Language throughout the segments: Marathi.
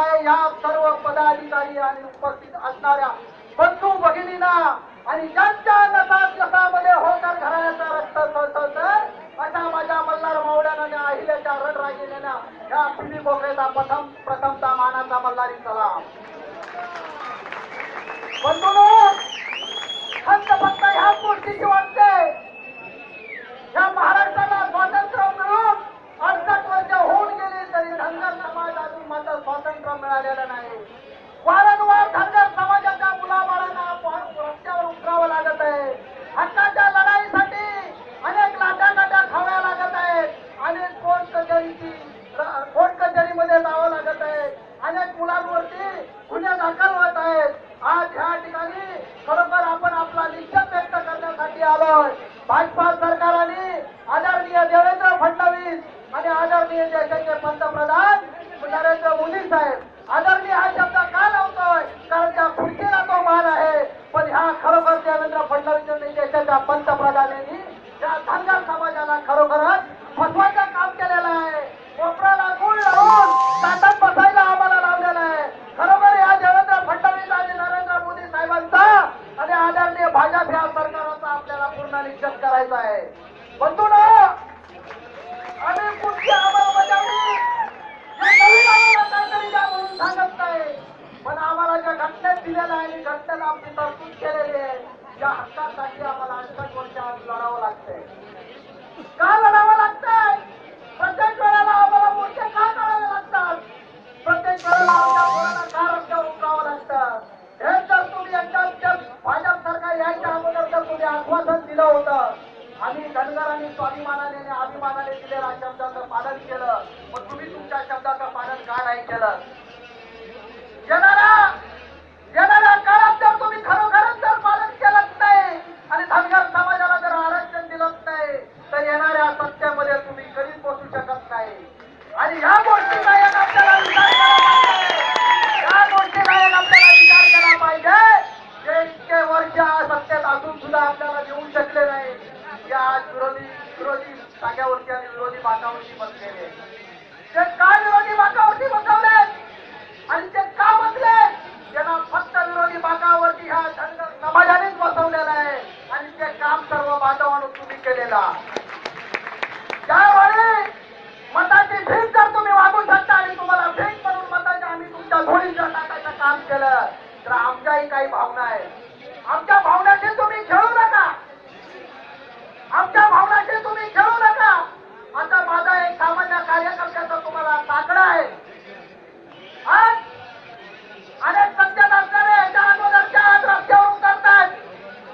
आहे. या सर्व पदाधिकारी आणि उपस्थित असणाऱ्या बंधू भगिनीना आणि ज्यांच्या नसात नसामध्ये होकर घराण्याचा रक्त सळसळत अशा माझ्या मल्हार मावळ्यानं अहिल्याच्या रणरागिन्याना या पिढी मोकळेचा प्रथम प्रथमचा मानाचा मल्हारी सलाम. बंधू खंत फक्त ह्याच गोष्टीची वाटते आणि आदरणीय देशाचे पंतप्रधान आहे या हक्कासाठी आम्हाला अडचण वर्ष आज लढावं लागतंय. का लढावं लागतंय? प्रत्येक वेळेला आम्हाला मोर्चे का काढावे लागतात? प्रत्येक वेळेला आमच्या मुलांना का रस्त्यावर उतरावं लागतं? हे जर तुम्ही एकदा त्या भाजप सरकार यायच्या अगोदर जर तुम्ही आश्वासन दिलं होतं आम्ही धनगरांनी स्वाभिमानाने अभिमानाने दिलेल्या शब्दाचं पालन केलं मग तुम्ही तुमच्या शब्दाचं पालन का नाही केलं येणाऱ्या येणाऱ्या काळात जर तुम्ही खरोखरच जर पालन केलंच नाही आणि धनगर समाजाला जर आरक्षण दिलंच नाही तर येणाऱ्या सत्तेमध्ये तुम्ही कधीच पोचू शकत नाही आणि ह्या गोष्टीचा एक आपल्याला विचार केला पाहिजे या गोष्टीचा एक आपल्याला विचार केला पाहिजे जे इतके वर्ष सत्तेत असून सुद्धा आपल्याला देऊ शकले नाही या आज विरोधी विरोधी जाग्यावरती आणि विरोधी बाकावरती बसलेले ते का विरोधी बाकावरती बसवले आणि ते का बसले? त्यांना फक्त विरोधी बाकावरती ह्या समाजानेच बसवलेला आहे. आणि ते काम सर्व बांधवानं तुम्ही केलेला त्यावेळी मताची भीक जर तुम्ही वागू शकता आणि तुम्हाला भीक म्हणून मताची आम्ही तुमच्या घोडीच्या टाकायचं काम केलं तर आमच्याही काही भावना आहेत. आमच्या भावनाशी तुम्ही खेळू नका आमच्या भावनाशी तुम्ही खेळू नका आता माझा एक सामान्य कार्यकर्त्याचा तुम्हाला ताकडा आहे आज अनेक सत्तेत असणारे याच्या अगोदरच्या आज रस्त्यावर उतरतात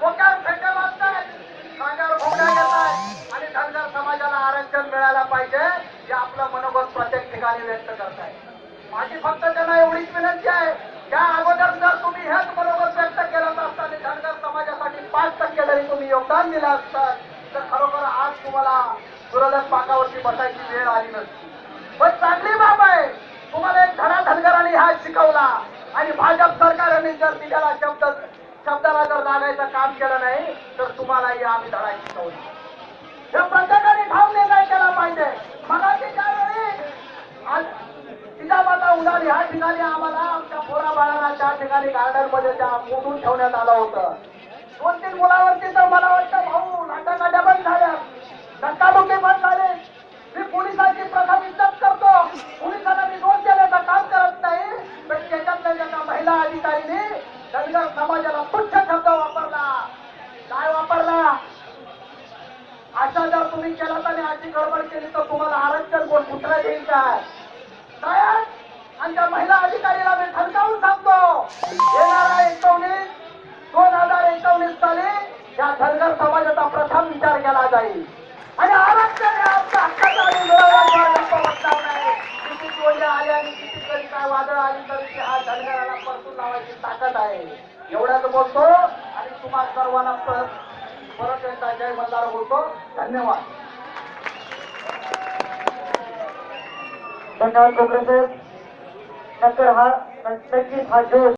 डोक्यावर फेटे वाजतात कांद्यावर घोड्या घेतात आणि धनगर समाजाला आरक्षण मिळायला पाहिजे जे आपलं मनोगत प्रत्येक ठिकाणी व्यक्त करताय माझी फक्त त्यांना एवढीच विनंती आहे त्या अगोदर जर तुम्ही हेच मनोगत व्यक्त केलं असतं आणि धनगर समाजासाठी पाच टक्के जरी तुम्ही योगदान दिलं असतं तर खरोखर आज तुम्हाला विरोधक पाकावरती बसायची वेळ आली नसती. पण चांगली बाब आहे तुम्हाला एक धडा धनगरांनी हा शिकवला आणि भाजप सरकारने जर दिलेला शब्द शब्दाला जर लागायचं काम केलं नाही तर तुम्हालाही आम्ही धडा शिकवला. हे प्रत्येकाने ठाम निर्णय केला पाहिजे मगाशी त्यावेळी आज जिजामाता उडाल ह्या ठिकाणी आम्हाला आमच्या पोरा बाळाला त्या ठिकाणी गार्डनमध्ये त्या मोडून ठेवण्यात आलं होतं. दोन तीन मुलावरती तर मला वाटतं भाऊ नाटाकाट्या बंद झाल्या. धक्काबुक्की बंद झाले. मी पोलिसांची प्रथम इज्जत करतो. पोलिसांना मी दोष देण्याचं काम करत नाही. पण त्याच्यातल्या एका महिला अधिकारीने धनगर समाजाला तुच्छ शब्द वापरला. काय वापरला? असा जर तुम्ही केला तर अशी गडबड केली तर तुम्हाला आरक्षण कोण कुठला देईल काय? काय आणि त्या महिला अधिकारीला मी ठणकावून सांगतो. येणार आहे दोन हजार एकोणीस साली या धनगर समाजाचा प्रथम विचार केला जाईल आणि आरक्षण हे आमच्या हक्काचं आणि मिळवण्याशिवाय गप्प बसणार नाही किती टोळी आली आणि किती कधी काय वादळ आली तरी ते हा धनगराला परतून लावायची ताकद आहे. एवढ्याच बोलतो आणि तुम्हा सर्वांना परत परत एकदा जय मल्हार बोलतो. धन्यवाद. धन्यवाद कोकरे साहेब. नक्कर हा नक्कीच हा जोश